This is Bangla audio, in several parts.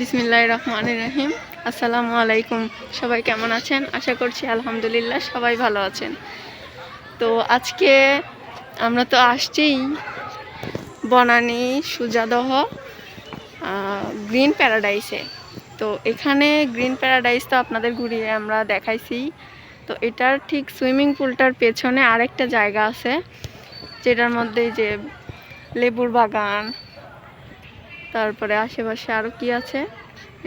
বিসমিল্লাহ রহমান রহিম। আসসালামু আলাইকুম। সবাই কেমন আছেন? আশা করছি আলহামদুলিল্লাহ সবাই ভালো আছেন। তো আজকে আমরা তো আসছেই। বনানী সুজাদহ গ্রিন প্যারাডাইসে। তো এখানে গ্রিন প্যারাডাইস তো আপনাদের ঘুরিয়ে আমরা দেখাইছি। তো এটার ঠিক সুইমিং পুলটার পেছনে আরেকটা জায়গা আছে, যেটার মধ্যে যে লেবুর বাগান তারপরে আশেপাশে আরও কি আছে?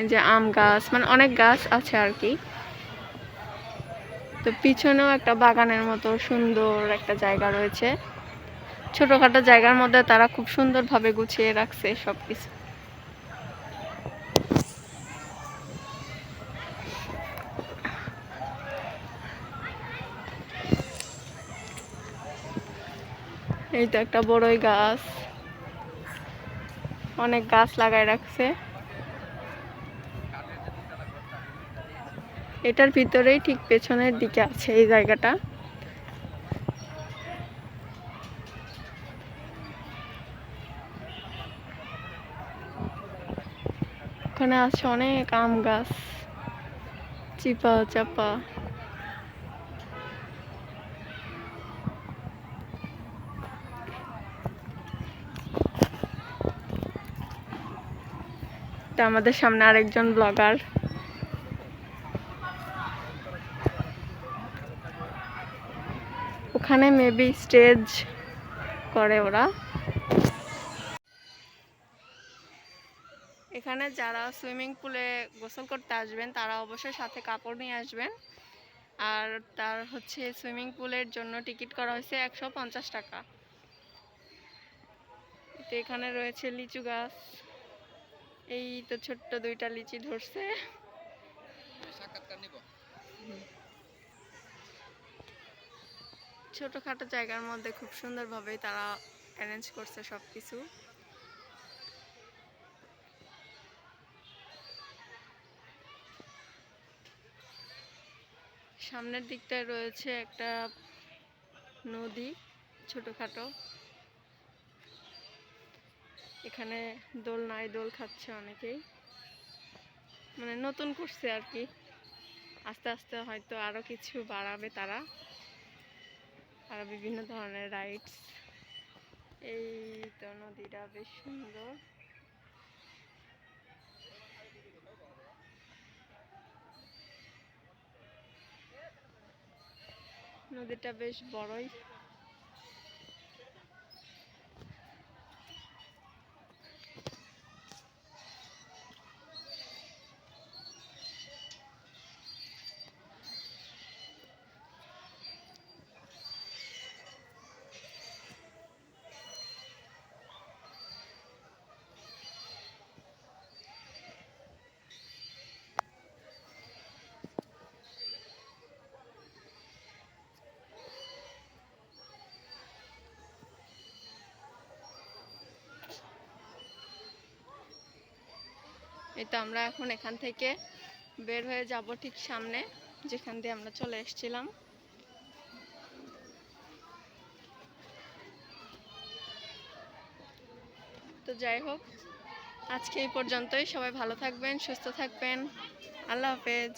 যে আম গাছ মানে অনেক গাছ আছে আর কি। তো পিছনেও একটা বাগানের মতো সুন্দর একটা জায়গা রয়েছে। ছোটোখাটো জায়গার মধ্যে তারা খুব সুন্দরভাবে গুছিয়ে রাখছে সব কিছু একটা বড়ই গাছ। অনেক গাছ লাগাই রাখছে। এটার ভিতরেই ঠিক পেছনের দিকে আছে এই জায়গাটা। ওখানে আছে অনেক আম গাছ। চিপা, চাপা। এটা আমাদের সামনে আরেকজন ব্লগার ওখানে মেবি স্টেজ করে ওরা। এখানে যারা সুইমিং পুলে গোসল করতে আসবেন, তারা অবশ্যই সাথে কাপড় নিয়ে আসবেন। আর তার হচ্ছে সুইমিং পুলের জন্য টিকিট করা হয়েছে একশো পঞ্চাশ টাকা। তো এখানে রয়েছে লিচু গাছ। এই তো ছোট্ট দুইটা লিচি ধরছে। ছোটখাটো জায়গার মধ্যে খুব সুন্দরভাবে তারা অ্যারেঞ্জ করছে সব কিছু সামনের দিকটায় রয়েছে একটা নদী ছোটখাটো। এখানে দোল নাই, দোল খাচ্ছে অনেকেই। মানে নতুন করছে আর কি। আস্তে আস্তে হয়তো আরও কিছু বাড়াবে তারা। আরও বিভিন্ন ধরনের রাইডস এই তো নদীটা বেশ সুন্দর। নদীটা বেশ বড়ই। এই তো আমরা এখন এখান থেকে বের হয়ে যাব ঠিক সামনে, যেখান দিয়ে আমরা চলে এসেছিলাম। তো যাই হোক, আজকে এই পর্যন্তই। সবাই ভালো থাকবেন, সুস্থ থাকবেন। আল্লাহ হাফেজ।